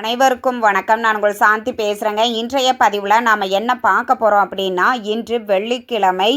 அனைவருக்கும் வணக்கம். நான் உங்கள் சாந்தி பேசுகிறேங்க இன்றைய பதிவில் நாம் என்ன பார்க்க போகிறோம் அப்படின்னா இன்று வெள்ளிக்கிழமை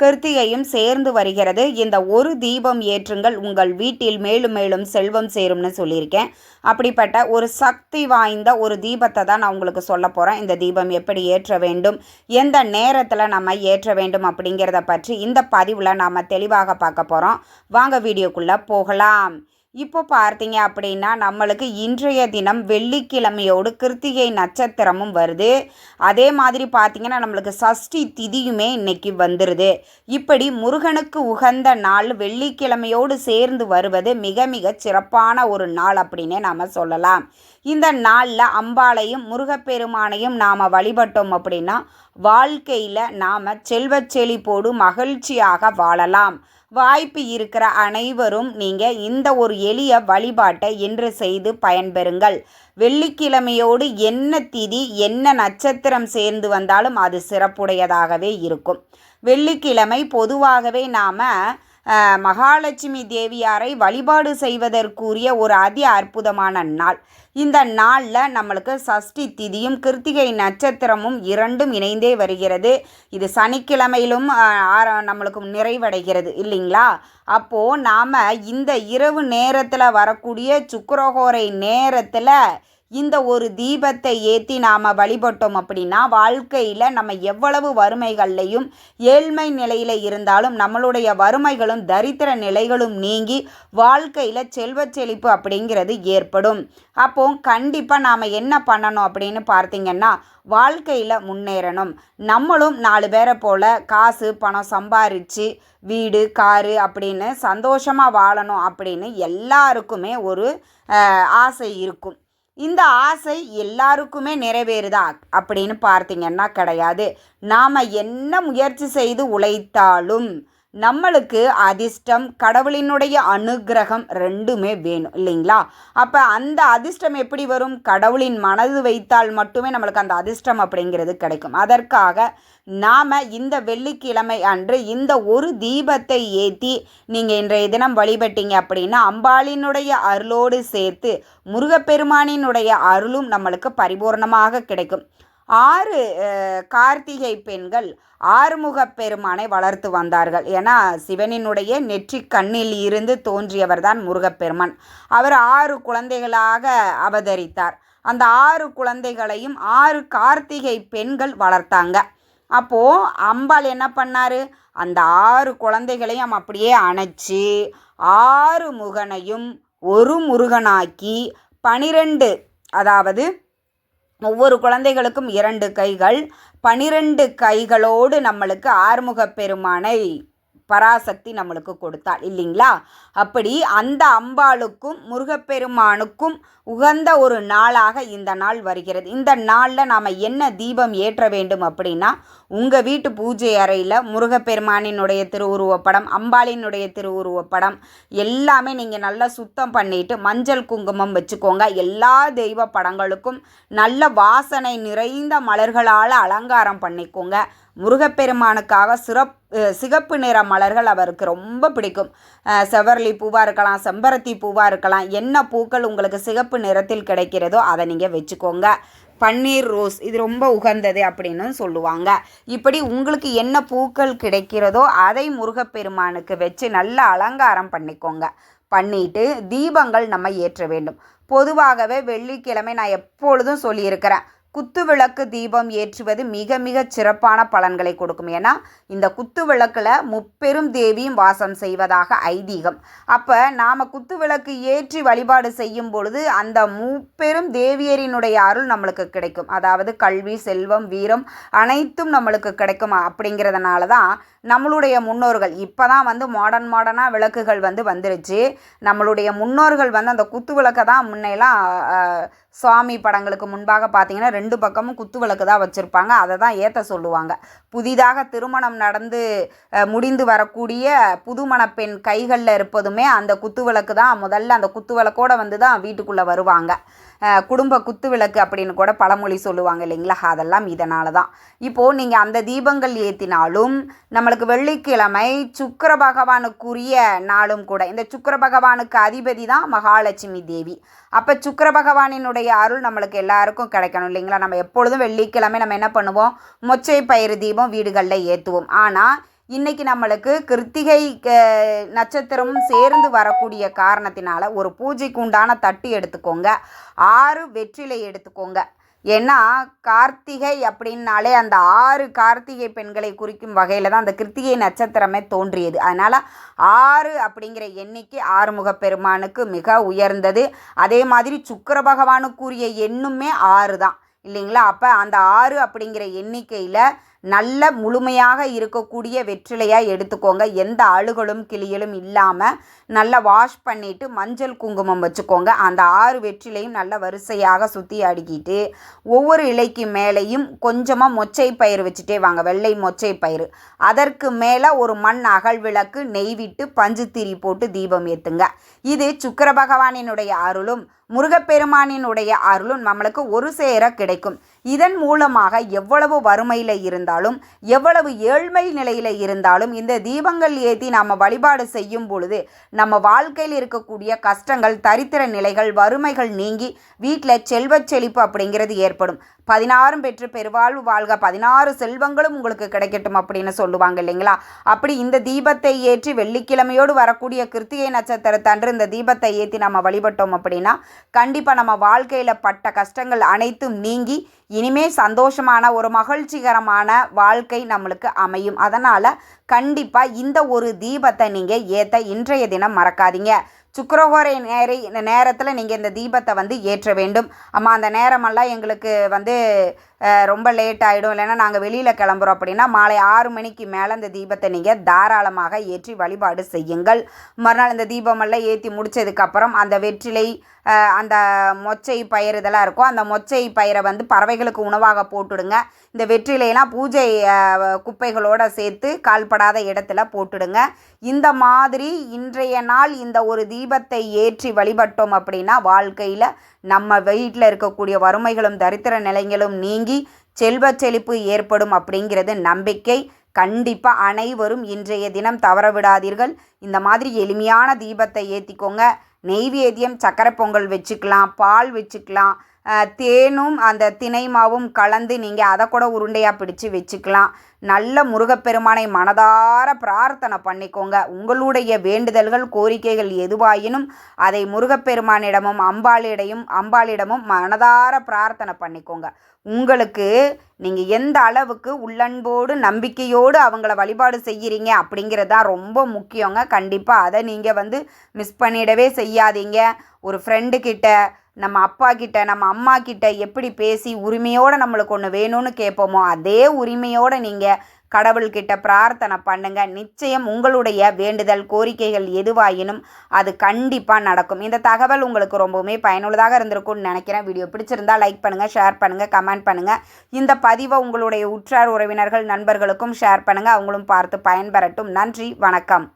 கிருத்திகையும் சேர்ந்து வருகிறது. இந்த ஒரு தீபம் ஏற்றுங்கள். உங்கள் வீட்டில் மேலும் மேலும் செல்வம் சேரும்னு சொல்லியிருக்கேன். அப்படிப்பட்ட ஒரு சக்தி வாய்ந்த ஒரு தீபத்தை தான் நான் உங்களுக்கு சொல்ல போகிறேன் இந்த தீபம் எப்படி ஏற்ற வேண்டும்? எந்த நேரத்தில் நம்ம ஏற்ற வேண்டும் அப்படிங்கிறத பற்றி இந்த பதிவில் நாம் தெளிவாக பார்க்க போகிறோம் வாங்க வீடியோக்குள்ளே போகலாம். இப்போ பார்த்தீங்க அப்படின்னா நம்மளுக்கு இன்றைய தினம் வெள்ளிக்கிழமையோடு கிருத்திகை நட்சத்திரமும் வருது. அதே மாதிரி பார்த்தீங்கன்னா நம்மளுக்கு சஷ்டி திதியுமே இன்னைக்கு வந்துடுது இப்படி முருகனுக்கு உகந்த நாள் வெள்ளிக்கிழமையோடு சேர்ந்து வருவது மிக மிக சிறப்பான ஒரு நாள் அப்படின்னே நாம் சொல்லலாம். இந்த நாளில் அம்பாளையும் முருகப்பெருமானையும் நாம் வழிபட்டோம் அப்படின்னா வாழ்க்கையில் நாம் செல்வச் செழிப்போடு மகிழ்ச்சியாக வாழலாம். வாய்ப்பு இருக்கிற அனைவரும் நீங்கள் இந்த ஒரு எளிய வழிபாட்டை இன்று செய்து பயன்பெறுங்கள். வெள்ளிக்கிழமையோடு என்ன திதி என்ன நட்சத்திரம் சேர்ந்து வந்தாலும் அது சிறப்புடையதாகவே இருக்கும். வெள்ளிக்கிழமை பொதுவாகவே நாம் மகாலட்சுமி தேவியாரை வழிபாடு செய்வதற்குரிய ஒரு அதி அற்புதமான நாள். இந்த நாளில் நம்மளுக்கு சஷ்டி திதியும் கிருத்திகை நட்சத்திரமும் இரண்டும் இணைந்தே வருகிறது. இது சனிக்கிழமையிலும் நம்மளுக்கு நிறைவடைகிறது இல்லைங்களா? அப்போது நாம் இந்த இரவு நேரத்தில் வரக்கூடிய சுக்கரகோரை நேரத்தில் இந்த ஒரு தீபத்தை ஏற்றி நாம் வழிபட்டோம் அப்படின்னா வாழ்க்கையில் நம்ம எவ்வளவு வறுமைகள்லையும் ஏழ்மை நிலையில் இருந்தாலும் நம்மளுடைய வறுமைகளும் தரித்திர நிலைகளும் நீங்கி வாழ்க்கையில் செல்வ செழிப்பு அப்படிங்கிறது ஏற்படும். அப்போ கண்டிப்பாக நாம் என்ன பண்ணணும் அப்படின்னு பார்த்தீங்கன்னா வாழ்க்கையில் முன்னேறணும். நம்மளும் நாலு பேரை போல் காசு பணம் சம்பாரித்து வீடு காரு அப்படின்னு சந்தோஷமாக வாழணும் அப்படின்னு எல்லாருக்குமே ஒரு ஆசை இருக்கும். இந்த ஆசை எல்லாருக்குமே நிறைவேறுதா அப்படின்னு பார்த்தீங்கன்னா கிடையாது. நாம் என்ன முயற்சி செய்து உழைத்தாலும் நம்மளுக்கு அதிர்ஷ்டம் கடவுளினுடைய அனுகிரகம் ரெண்டுமே வேணும் இல்லைங்களா? அப்போ அந்த அதிர்ஷ்டம் எப்படி வரும்? கடவுளின் மனது வைத்தால் மட்டுமே நம்மளுக்கு அந்த அதிர்ஷ்டம் அப்படிங்கிறது கிடைக்கும். அதற்காக நாம் இந்த வெள்ளிக்கிழமை அன்று இந்த ஒரு தீபத்தை ஏற்றி நீங்கள் இன்றைய தினம் வழிபட்டீங்க அப்படின்னா அம்பாளினுடைய அருளோடு சேர்த்து முருகப்பெருமானினுடைய அருளும் நம்மளுக்கு பரிபூர்ணமாக கிடைக்கும். ஆறு கார்த்திகை பெண்கள் ஆறுமுக பெருமானை வளர்த்து வந்தார்கள். ஏன்னா சிவனினுடைய நெற்றி கண்ணில் இருந்து தோன்றியவர் தான் முருகப்பெருமான். அவர் ஆறு குழந்தைகளாக அவதரித்தார். அந்த ஆறு குழந்தைகளையும் ஆறு கார்த்திகை பெண்கள் வளர்த்தாங்க. அப்போது அம்பாள் என்ன பண்ணார்? அந்த ஆறு குழந்தைகளையும் அப்படியே அணைச்சி ஆறு முகனையும் ஒரு முருகனாக்கி பனிரெண்டு அதாவது ஒவ்வொரு குழந்தைகளுக்கும் இரண்டு கைகள் பனிரெண்டு கைகளோடு நம்மளுக்கு ஆறுமுக பெருமானை பராசக்தி நம்மளுக்கு கொடுத்தாள் இல்லைங்களா? அப்படி அந்த அம்பாளுக்கும் முருகப்பெருமானுக்கும் உகந்த ஒரு நாளாக இந்த நாள் வருகிறது. இந்த நாளில் நாம் என்ன தீபம் ஏற்ற வேண்டும் அப்படின்னா உங்கள் வீட்டு பூஜை அறையில் முருகப்பெருமானினுடைய திருவுருவப்படம் அம்பாளினுடைய திருவுருவப்படம் எல்லாமே நீங்கள் நல்லா சுத்தம் பண்ணிவிட்டு மஞ்சள் குங்குமம் வச்சுக்கோங்க. எல்லா தெய்வ படங்களுக்கும் நல்ல வாசனை நிறைந்த மலர்களால் அலங்காரம் பண்ணிக்கோங்க. முருகப்பெருமானுக்காக சிறப் சிகப்பு நிற மலர்கள் அவருக்கு ரொம்ப பிடிக்கும். செவர்லி பூவாக இருக்கலாம் செம்பருத்தி பூவாக இருக்கலாம் என்ன பூக்கள் உங்களுக்கு சிகப்பு நிறத்தில் கிடைக்கிறதோ அதை நீங்கள் வச்சுக்கோங்க. பன்னீர் ரோஸ் இது ரொம்ப உகந்தது அப்படின்னு சொல்லுவாங்க. இப்படி உங்களுக்கு என்ன பூக்கள் கிடைக்கிறதோ அதை முருகப்பெருமானுக்கு வச்சு நல்ல அலங்காரம் பண்ணிக்கோங்க. பண்ணிட்டு தீபங்கள் நம்ம ஏற்ற வேண்டும். பொதுவாகவே வெள்ளிக்கிழமை நான் எப்பொழுதும் சொல்லியிருக்கிறேன் குத்து விளக்கு தீபம் ஏற்றுவது மிக மிக சிறப்பான பலன்களை கொடுக்கும். ஏன்னா இந்த குத்து விளக்கில் முப்பெரும் தேவியும் வாசம் செய்வதாக ஐதீகம். அப்போ நாம் குத்து விளக்கு ஏற்றி வழிபாடு செய்யும் பொழுது அந்த முப்பெரும் தேவியரினுடைய அருள் நம்மளுக்கு கிடைக்கும். அதாவது கல்வி செல்வம் வீரம் அனைத்தும் நம்மளுக்கு கிடைக்கும் அப்படிங்கிறதுனால தான் நம்மளுடைய முன்னோர்கள். இப்போ தான் வந்து மாடர்ன் மாடர்னாக விளக்குகள் வந்து வந்துருச்சு. நம்மளுடைய முன்னோர்கள் வந்து அந்த குத்து விளக்கை தான் முன்னையெல்லாம் சுவாமி படங்களுக்கு முன்பாக பார்த்தீங்கன்னா ரெண்டு பக்கமும் குத்து விளக்கு தான் வச்சுருப்பாங்க. அதை தான் ஏற்ற சொல்லுவாங்க. புதிதாக திருமணம் நடந்து முடிந்து வரக்கூடிய புதுமணப்பெண் கைகளில் இருப்பதுமே அந்த குத்து விளக்கு தான். முதல்ல அந்த குத்து விளக்கோடு வந்து தான் வீட்டுக்குள்ளே வருவாங்க. குடும்ப குத்து விளக்கு அப்படின்னு கூட பழமொழி சொல்லுவாங்க இல்லைங்களா? அதெல்லாம் இதனால தான். இப்போது நீங்கள் அந்த தீபங்கள் ஏற்றினாலும் நம்மளுக்கு வெள்ளிக்கிழமை சுக்கர பகவானுக்குரிய நாளும் கூட இந்த சுக்கர பகவானுக்கு அதிபதி தான் மகாலட்சுமி தேவி. அப்போ சுக்கிர பகவானினுடைய அருள் நம்மளுக்கு எல்லாருக்கும் கிடைக்கணும் இல்லைங்களா? நம்ம எப்பொழுதும் வெள்ளிக்கிழமை நம்ம என்ன பண்ணுவோம்? மொச்சை பயிறு தீபம் வீடுகளில் ஏற்றுவோம் ஆனால் இன்றைக்கி நம்மளுக்கு கிருத்திகை க- நட்சத்திரமும் சேர்ந்து வரக்கூடிய காரணத்தினால ஒரு பூஜைக்கு உண்டான தட்டு எடுத்துக்கோங்க. ஆறு வெற்றிலை எடுத்துக்கோங்க. ஏன்னா கார்த்திகை அப்படின்னாலே அந்த ஆறு கார்த்திகை பெண்களை குறிக்கும் வகையில் தான் அந்த கிருத்திகை நட்சத்திரமே தோன்றியது. அதனால் ஆறு அப்படிங்கிற எண்ணிக்கை ஆறுமுக பெருமானுக்கு மிக உயர்ந்தது. அதே மாதிரி சுக்கர பகவானுக்குரிய எண்ணுமே ஆறு தான். இல்லைங்களா? அப்போ அந்த ஆறு அப்படிங்கிற எண்ணிக்கையில் நல்ல முழுமையாக இருக்கக்கூடிய வெற்றிலையாக எடுத்துக்கோங்க. எந்த அழுகலும் கிளியலும் இல்லாமல் நல்லா வாஷ் பண்ணிவிட்டு மஞ்சள் குங்குமம் வச்சுக்கோங்க. அந்த ஆறு வெற்றிலையும் நல்ல வரிசையாக சுற்றி அடுக்கிட்டு ஒவ்வொரு இலைக்கு மேலேயும் கொஞ்சமாக மொச்சை பயிர் வச்சுட்டே வாங்க. வெள்ளை மொச்சை பயிர் அதற்கு மேலே ஒரு மண் அகல் விளக்கு நெய் விட்டு பஞ்சு திரி போட்டு தீபம் ஏற்றுங்க இது சுக்கர பகவானினுடைய அருளும் முருகப்பெருமானினுடைய அருளும் நம்மளுக்கு ஒரு சேர கிடைக்கும். இதன் மூலமாக எவ்வளவு வறுமையில் இருந்தாலும் எவ்வளவு ஏழ்மை நிலையில் இருந்தாலும் இந்த தீபங்கள் ஏற்றி நாம் வழிபாடு செய்யும் பொழுது நம்ம வாழ்க்கையில் இருக்கக்கூடிய கஷ்டங்கள் தரித்திர நிலைகள் வறுமைகள் நீங்கி வீட்டில் செல்வச் செழிப்பு அப்படிங்கிறது ஏற்படும். பதினாறும் பெற்று பெருவாழ்வு வாழ்க பதினாறு செல்வங்களும் உங்களுக்கு கிடைக்கட்டும் அப்படின்னு சொல்லுவாங்க இல்லைங்களா? அப்படி இந்த தீபத்தை ஏற்றி வெள்ளிக்கிழமையோடு வரக்கூடிய கிருத்திகை நட்சத்திரத்தன்று இந்த தீபத்தை ஏற்றி நம்ம வழிபட்டோம் அப்படின்னா கண்டிப்பாக நம்ம வாழ்க்கையில் பட்ட கஷ்டங்கள் அனைத்தும் நீங்கி இனிமே சந்தோஷமான ஒரு மகிழ்ச்சிகரமான வாழ்க்கை நம்மளுக்கு அமையும். அதனால் கண்டிப்பாக இந்த ஒரு தீபத்தை நீங்கள் ஏற்ற இன்றைய தினம் மறக்காதீங்க. சுக்கரஹோரை நேர இந்த நேரத்தில் நீங்கள் இந்த தீபத்தை வந்து ஏற்ற வேண்டும். அம்மா அந்த நேரமெல்லாம் எங்களுக்கு வந்து ரொம்ப லேட் ஆகிடும் இல்லைன்னா நாங்கள் வெளியில் கிளம்புறோம் அப்படின்னா மாலை ஆறு மணிக்கு மேலே இந்த தீபத்தை நீங்கள் தாராளமாக ஏற்றி வழிபாடு செய்யுங்கள். மறுநாள் இந்த தீபமெல்லாம் ஏற்றி முடிச்சதுக்கப்புறம் அந்த வெற்றிலை அந்த மொச்சை பயிர் இதெல்லாம் இருக்கும். அந்த மொச்சை பயிரை வந்து பறவைகளுக்கு உணவாக போட்டுடுங்க. இந்த வெற்றிலையெல்லாம் பூஜை குப்பைகளோடு குப்பைகளோட சேர்த்து கால்படாத இடத்துல போட்டுடுங்க. இந்த மாதிரி இன்றைய நாள் இந்த ஒரு தீபத்தை ஏற்றி வழிபட்டோம் அப்படின்னா வாழ்க்கையில் நம்ம வீட்டில் இருக்கக்கூடிய வறுமைகளும் தரித்திர நிலைகளும் நீங்கி செல்வச் செழிப்பு ஏற்படும் அப்படிங்கிறது நம்பிக்கை. கண்டிப்பாக அனைவரும் இன்றைய தினம் தவற விடாதீர்கள் இந்த மாதிரி எளிமையான தீபத்தை ஏற்றிக்கோங்க நெய்வேத்தியம் சக்கரை பொங்கல் வச்சுக்கலாம் பால் வச்சுக்கலாம். தேனும் அந்த தினை மாவும் கலந்து நீங்கள் அதை கூட உருண்டையாக பிடிச்சு வச்சுக்கலாம். நல்ல முருகப்பெருமானை மனதார பிரார்த்தனை பண்ணிக்கோங்க. உங்களுடைய வேண்டுதல்கள் கோரிக்கைகள் எதுவாயினும் அதை முருகப்பெருமானிடமும் அம்பாளிடையும் அம்பாளிடமும் மனதார பிரார்த்தனை பண்ணிக்கோங்க. உங்களுக்கு நீங்கள் எந்த அளவுக்கு உள்ளன்போடு நம்பிக்கையோடு அவங்கள வழிபாடு செய்கிறீங்க அப்படிங்கிறது தான் ரொம்ப முக்கியங்க. கண்டிப்பாக அதை நீங்கள் வந்து மிஸ் பண்ணிடவே செய்யாதீங்க. ஒரு ஃப்ரெண்டுக்கிட்ட நம்ம அப்பா கிட்ட நம்ம அம்மா கிட்ட எப்படி பேசி உரிமையோடு நம்மளுக்கு ஒன்று வேணும்னு கேட்போமோ அதே உரிமையோடு நீங்கள் கடவுள்கிட்ட பிரார்த்தனை பண்ணுங்க. நிச்சயம் உங்களுடைய வேண்டுதல் கோரிக்கைகள் எதுவாயினும் அது கண்டிப்பாக நடக்கும். இந்த தகவல் உங்களுக்கு ரொம்பவுமே பயனுள்ளதாக இருந்திருக்கும்னு நினைக்கிறேன். வீடியோ பிடிச்சிருந்தா லைக் பண்ணுங்கள் ஷேர் பண்ணுங்கள் கமெண்ட் பண்ணுங்கள் இந்த பதிவை உங்களுடைய உற்றார் உறவினர்கள் நண்பர்களுக்கும் ஷேர் பண்ணுங்கள் அவங்களும் பார்த்து பயன்பெறட்டும். நன்றி வணக்கம்.